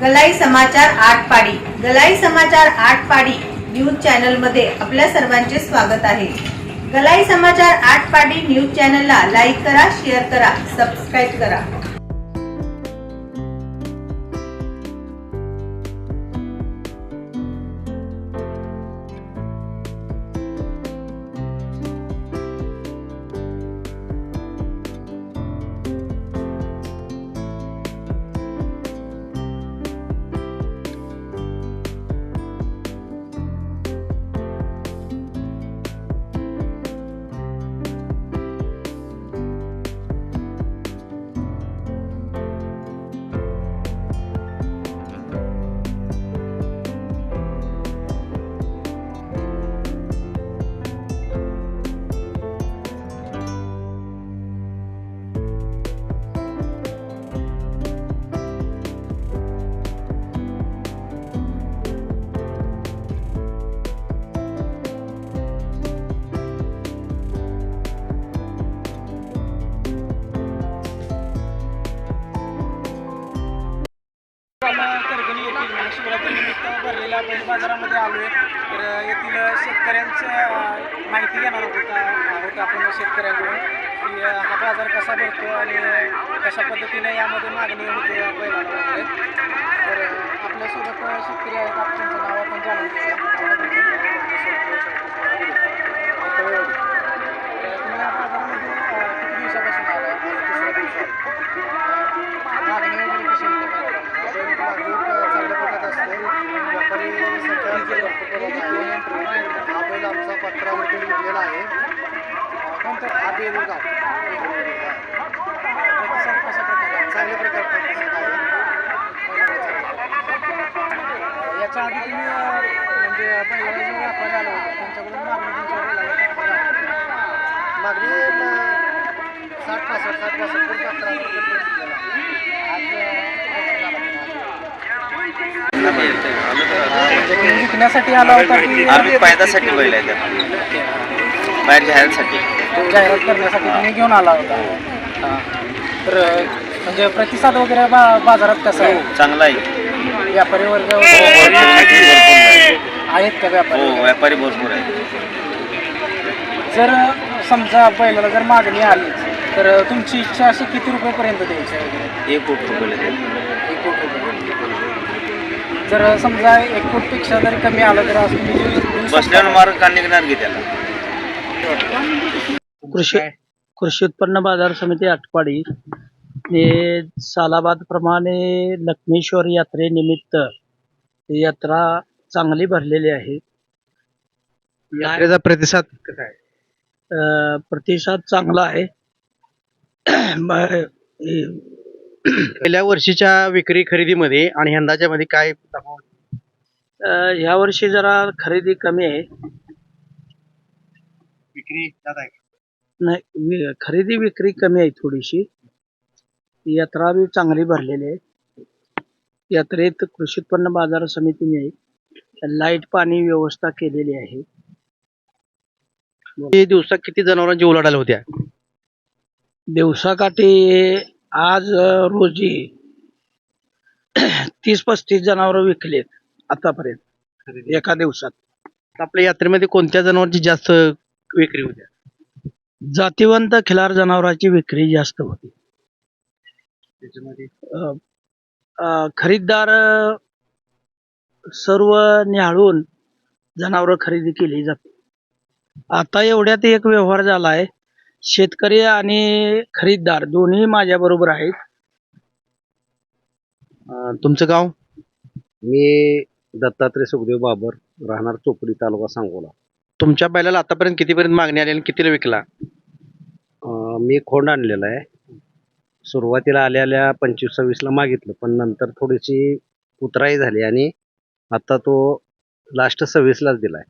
गलाई समाचार आठ पाडी गलाई समाचार आठ पाडी न्यूज चॅनलमध्ये आपल्या सर्वांचे स्वागत आहे. गलाई समाचार आठ पाडी न्यूज चॅनलला लाईक करा शेअर करा सबस्क्राईब करा. आलो तर येथील शेतकऱ्यांचं माहिती घेणार आहोत होतं आपण शेतकऱ्यांकडून की हा बाजार कसा भरतो आणि कशा पद्धतीने यामध्ये मागणी होते पहिला तर आपल्यासोबत शेतकरी आहेत. आपण त्यांचं नाव आपण जाणून घेऊया. कोणतं बेलगाव प्रतिसाद कशा चांगल्या प्रकारे प्रतिसाद आहे याच्या आधी तुम्ही म्हणजे बैलाला जे व्यापारी आला होता त्यांच्याकडून मागणी तुमच्या मागणी साठ पासष्ट साठ पासष्ट पण पत्रा आज आला होता की आम्ही फायद्यासाठी बैल आहे त्या बाहेर जाहिरातीसाठी जाहिरात करण्यासाठी तुम्ही घेऊन आला होता हां. तर म्हणजे प्रतिसाद वगैरे बा बाजारात कसा आहे चांगला आहे व्यापारी वर्ग हो, वगैरे आहे. आहेत का व्यापारी हो व्यापारी भरपूर आहे जर समजा बैलाला जर मागणी आली तर तुमची इच्छा अशी किती रुपयेपर्यंत द्यायची आहे वगैरे एक कोटी रुपये. एक कोटी रुपये जर समजा एक कोटीपेक्षा जर कमी आलं तर असं का? मार्ग का निघणार की त्याला कृषी कृषी उत्पन्न बाजार समिती आटपाडी हे सालाबाद प्रमाणे लक्ष्मीश्वर यात्रेनिमित्त ही यात्रा चांगली भरलेली आहे. यात्रेचा प्रतिसाद कसा आहे? अं, प्रतिसाद चांगला आहे. म- हे- गेल्या वर्षीच्या विक्री खरेदीमध्ये आणि यंदाच्या मध्ये काय तफावत? अं, ह्या वर्षी जरा खरेदी कमी आहे. विक्री जात आहे नाही खरेदी विक्री कमी आहे थोडीशी. यात्रा बी चांगली भरलेली आहे. यात्रेत कृषी उत्पन्न बाजार समितीने लाइट पाणी व्यवस्था केलेली आहे. दिवसात किती जनावरांची उलाढाल होत्या? दिवसाकाठी आज रोजी तीस पस्तीस जनावर विकलेत आतापर्यंत एका दिवसात. आपल्या यात्रेमध्ये कोणत्या जनावरांची जास्त विक्री होत्या? जातीवंत खिलार जनावरांची विक्री जास्त होती. त्याच्यामध्ये? अ, अ, खरीददार अ, सर्व निहाळून जनावरं खरेदी केली जाते. आता एवढ्यात एक व्यवहार झाला आहे शेतकरी आणि खरीददार दोन्ही माझ्या बरोबर आहेत. अं, तुमचं गाव? मी दत्तात्रय सुखदेव बाबर राहणार चोपडी तालुका सांगोला. तुमच्या बैलाला आतापर्यंत कितीपर्यंत मागणी आली आणि कितीला विकला? मी खोंड आणलेला आहे. सुरुवातीला आलेल्या पंचवीस सव्वीसला मागितलं पण नंतर थोडीशी उतराई झाली आणि आता तो लास्ट सव्वीसलाच दिलाय.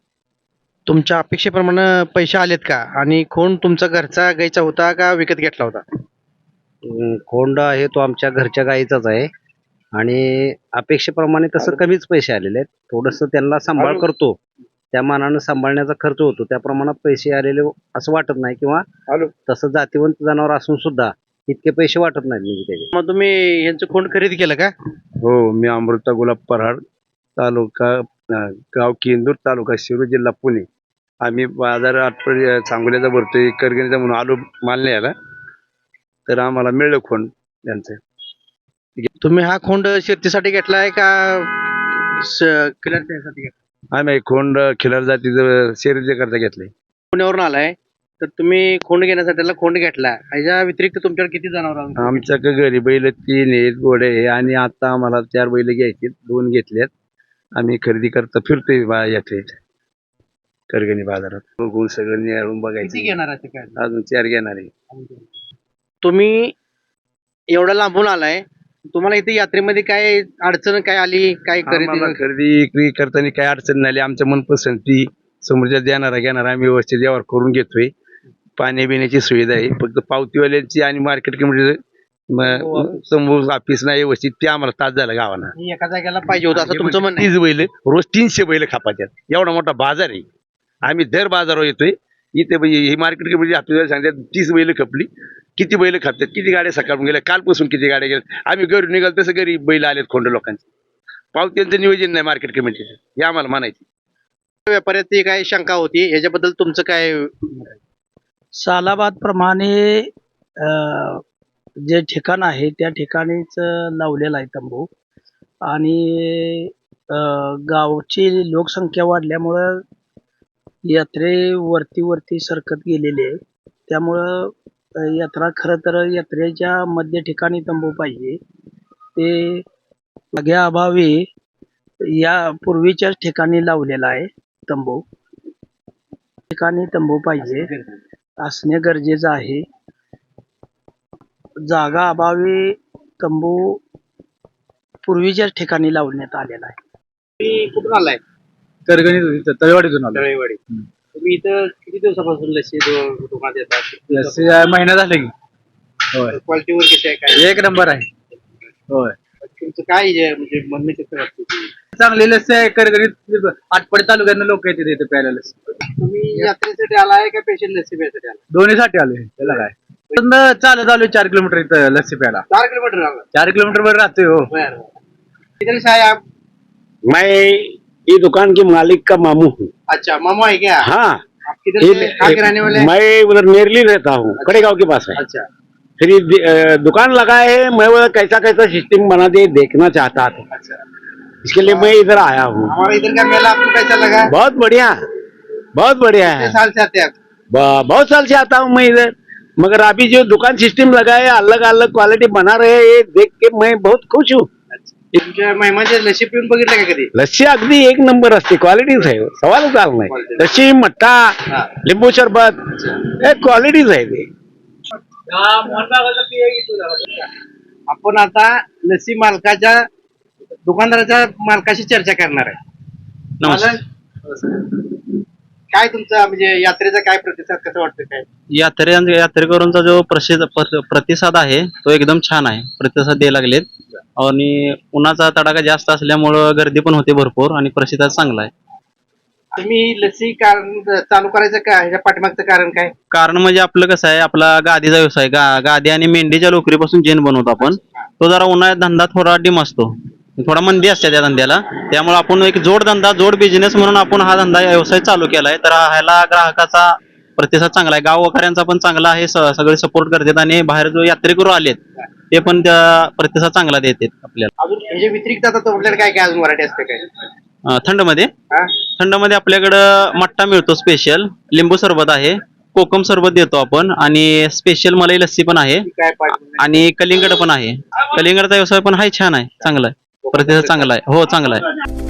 तुमच्या अपेक्षेप्रमाणे पैसे आलेत का? आणि खोंड तुमचा घरचा गाईचा होता का विकत घेतला होता? अं, खोंड आहे तो आमच्या घरच्या गाईचाच आहे. आणि अपेक्षेप्रमाणे तसं कमीच पैसे आलेले आहेत. थोडंसं त्यांना सांभाळ करतो. त्या मानानं सांभाळण्याचा खर्च होतो. त्या प्रमाणात पैसे आलेले असं वाटत नाही किंवा तसं जातीवंत जनावर असून सुद्धा इतके पैसे वाटत नाहीत म्हणजे त्याचे. मग तुम्ही यांचं खोंड खरेदी केलं का? हो मी अमृता गुलाब पराड तालुका अं, गाव केंदूर तालुका शिरूर जिल्हा पुणे. आम्ही बाजार आठवडे सांगोल्याचा भरतोय करगणीचा म्हणून आलो माल न्यायला. तर आम्हाला मिळलं खोंड त्यांचं तुम्ही हा खोंड शेतीसाठी घेतलाय का स- खिलार त्यासाठी घेतलाय? आम्ही खोंड खिलार जातीचं शर्यती करता घेतले पुण्यावरून आलाय. तर तुम्ही खोंड घेण्यासाठी त्याला खोंड घेतला. ह्याच्या व्यतिरिक्त तुमच्याकडे किती जनावर आमच्या घरी बैल तीन आहेत घोडे आहे आणि आता आम्हाला चार बैल घ्यायचे दोन घेतलेत. आम्ही खरेदी करता फिरतोय बा यात्रेत. करगणी बाजारात. बघून सगळं निहाळून किती बघायचं घेणार आहे ते काय? अजून चार घेणार आहे. तुम्ही एवढ्या लांबून आलाय. तुम्हाला इथे यात्रेमध्ये काय अडचण काय आली? काय आम्हाला खरेदी खरेदी विक्री करताना काही अडचण नाही आली. आमच्या मनपसंती समोरच्या देणारा घेणारा आम्ही व्यवस्थित व्यवहार करून घेतोय. पाणी पिण्याची सुविधा आहे. फक्त पावतीवाल्यांची आणि मार्केट कमिटी समोर ऑफिस नाही व्यवस्थित ते आम्हाला तास झाला गावाला. एका जागेला पाहिजे होतं असं तुमचं म्हणणं आहे. तीस बैल रोज तीनशे बैल खापात्यात एवढा मोठा बाजार आहे. आम्ही दर बाजारावर येतोय. इथे म्हणजे ही मार्केट कमिटी आपल्याला सांगतात तीस बैल खपली. किती बैल खापतात किती गाड्या सकाळून गेल्या? कालपासून किती गाड्या गेल्या? आम्ही घरी निघाल तसं घरी बैल आलेत खोंड लोकांचे. पावत्यांचं नियोजन नाही मार्केट कमिटीचं हे आम्हाला म्हणायचं व्यापाऱ्याची काय शंका होती? याच्याबद्दल तुमचं काय सालाबाद प्रमाणे जे ठिकाण आहे त्या ठिकाणीच लावलेला आहे तंबू. आणि अं, गावची लोकसंख्या वाढल्यामुळं यात्रे वरती वरती सरकत गेलेली आहे. त्यामुळं यात्रा खरं तर यात्रेच्या मध्य ठिकाणी तंबू पाहिजे ते जाग्या अभावी या पूर्वीच्याच ठिकाणी लावलेला आहे तंबू. ठिकाणी तंबू पाहिजे असणे गरजेचं आहे. जागा अभावी तंबू पूर्वीच्याच ठिकाणी लावण्यात आलेला आहे. कुठून आलाय? करगणी तळेवाडीतून आलो तळेवाडी. तुम्ही इथं किती दिवसापासून लसी दु- दुकानात येतात? लस्सी महिना झाले की. होय. क्वालिटीवर कशी आहे काय? एक नंबर आहे. होय. तुमचं काय जे- म्हणजे म्हणणं कसं वाटतं ते? चांगली लस्सी आहे करगणीत आटपाडी तालुक्यानं लोक येतात इथे प्यायला लस्सी. तुम्ही यात्रेसाठी आलाय का पेशंट लसी प्यायसाठी आलाय? दोन्हीसाठी आलोय. त्याला काय? इथनं चालत आलोय चार किलोमीटर इथं लस्सी प्यायला. चार किलोमीटर आला चार किलोमीटर वर राहतोय हो. बरं आप मैं ये दुकान के मालिक का मामू हूँ। अच्छा मामा है क्या? हाँ। रहने वाले मैं उधर नेरली रहता हूँ कड़े गाँव के पास है। अच्छा। फिर ये दुकान लगाए है मैं वो कैसा कैसा सिस्टम बना दे देखना चाहता था। अच्छा। इसके लिए मैं इधर आया हूँ। हमारा इधर का मेला आपको कैसा लगा? बहुत बढ़िया बहुत बढ़िया है। साल से आते हैं बहुत साल से आता हूँ मैं इधर। मगर अभी जो दुकान सिस्टम लगा है अलग अलग क्वालिटी बना रहे हैं ये देख के मैं बहुत खुश हूँ। तुमच्या लसी पिऊन बघितलं का कधी? लस्सी अगदी एक नंबर असते. क्वालिटीच आहे सवालच आला नाही. Quality. लस्सी मट्टा हा. लिंबू सरबत हे क्वालिटीच आहे ते. आपण आता लसी मालकाच्या दुकानदाराच्या मालकाशी चर्चा करणार आहे. मालक, काय तुमचा म्हणजे यात्रेचा काय प्रतिसाद कसं वाटतं काय? यात्रे यात्रेकरूंचा जो प्रसिद्ध प्रतिसाद आहे तो एकदम छान आहे. प्रतिसाद द्यायला लागलेत. आणि उन्हाचा तडाखा जास्त असल्यामुळं गर्दी पण होते भरपूर आणि प्रतिसाद चांगला आहे. तुम्ही लसी कारण चालू करायचं का? ह्याच्या पाठीमागचं कारण काय? कारण म्हणजे आपलं कसं आहे आपला गादीचा व्यवसाय गा गादी आणि मेंढीच्या लोकरीपासून चेन बनवतो आपण. तो जरा उन्हाळ्यात धंदा थोडा डिम असतो. थोडा मंदी असते त्या धंद्याला. त्यामुळे आपण एक जोड धंदा जोड बिझनेस म्हणून आपण हा धंदा व्यवसाय चालू केलाय. तर ह्याला ग्राहकाचा प्रतिसाद चांगला आहे. गावकऱ्यांचा पण चांगला आहे. सगळे सपोर्ट करतात आणि बाहेर जो यात्रेकरू आलेत ते पण त्या प्रतिसाद चांगला देतात आपल्याला. अजून ह्याच्या व्यतिरिक्त आता तुमच्याकडे काय काय अजून व्हरायटी असते काय? अं, थंडमध्ये? हा? थंडमध्ये आपल्याकडं मट्टा मिळतो स्पेशल लिंबू सरबत आहे. कोकम सरबत देतो आपण. आणि स्पेशल मलाई लस्सी पण आहे. काय पाहिजे? आणि कलिंगड पण आहे. कलिंगडचा व्यवसाय पण आहे छान आहे. चांगला आहे. प्रतिसाद चांगला आहे. हो चांगला आहे.